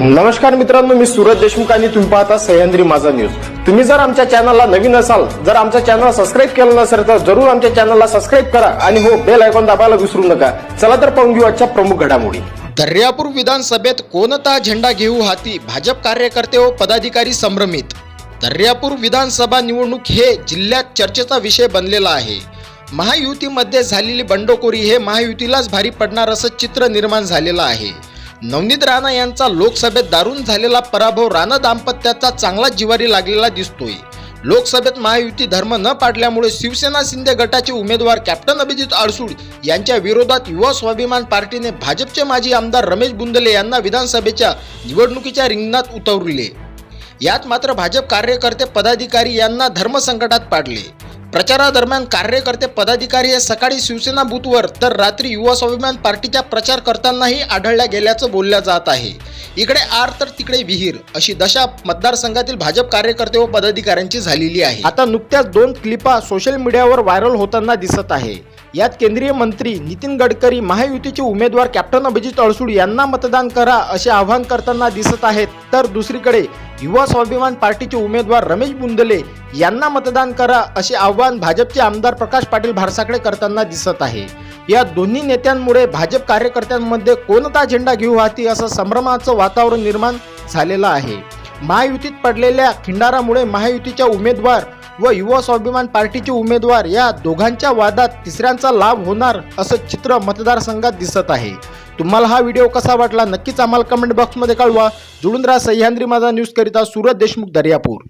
नमस्कार मित्रांनो मी सूरज देशमुख आणि तुम्ही पाहता सह्याद्री माझा न्यूज तुम्ही जर आमच्या चॅनलला नवीन असाल जर आमच्या चॅनल सबस्क्राईब केलं नसेल तर जरूर आमच्या चॅनलला सबस्क्राईब करा आणि हो बेल आयकॉन दाबायला विसरू नका. चला तर पाहून घेऊ आजच्या प्रमुख घडामोडी. दर्यापूर विधानसभेत कोणता झेंडा घेऊ हाती भाजप कार्यकर्ते व पदाधिकारी संभ्रमित? दर्यापूर विधानसभा निवडणूक हे जिल्ह्यात चर्चेचा विषय बनलेला आहे. महायुतीमध्ये झालेली बंडखोरी हे महायुतीलाच भारी पडणार असं चित्र निर्माण झालेलं आहे. नवनीत राणा यांचा लोकसभेत दारुण झालेला पराभव राणा दाम्पत्याचा चांगला जिवारी लागलेला दिसतोय. लोकसभेत महायुती धर्म न पाडल्यामुळे शिवसेना शिंदे गटाचे उमेदवार कॅप्टन अभिजित आडसूड यांच्या विरोधात युवा स्वाभिमान पार्टीने भाजपचे माजी आमदार रमेश बुंदले यांना विधानसभेच्या निवडणुकीच्या रिंगणात उतरविले. यात मात्र भाजप कार्यकर्ते पदाधिकारी यांना धर्मसंकटात पाडले. प्रचारादरम्यान कार्यकर्ते पदाधिकारी हे सकाळी शिवसेना बूथवर तर रात्री युवा स्वाभिमान पार्टीच्या प्रचार करतानाही आढळल्या गेल्याचं बोलल्या जात आहे. इकडे आर तर तिकडे विहीर अशी दशा मतदारसंघातील भाजप कार्यकर्ते व पदाधिकाऱ्यांची झालेली आहे. आता नुकत्याच दोन क्लिपा सोशल मीडियावर व्हायरल होताना दिसत आहे. यात केंद्रीय मंत्री नितीन गडकरी महायुतीचे उमेदवार कॅप्टन अभिजित अळसूड यांना मतदान करा असे आवाहन करताना दिसत आहेत. तर दुसरीकडे युवा स्वाभिमान पार्टीचे उमेदवार रमेश बुंदले यांना मतदान करा असे आव्हान भाजपचे आमदार प्रकाश पाटील भारसाकडे करताना दिसत आहे. या दोन्ही नेत्यांमुळे भाजप कार्यकर्त्यांमध्ये कोणता झेंडा घेऊ हाती असं संभ्रमाचं वातावरण निर्माण झालेलं आहे. महायुतीत पडलेल्या खिंडारामुळे महायुतीच्या उमेदवार व युवा स्वाभिमान पार्टीचे उमेदवार या दोघांच्या वादात तिसऱ्यांचा लाभ होणार असं चित्र मतदारसंघात दिसत आहे. तुम्हाला हा व्हिडिओ कसा वाटला नक्कीच आम्हाला कमेंट बॉक्समध्ये कळवा. जुळून राहा सह्याद्री माझा न्यूज करिता सुरत देशमुख दर्यापूर.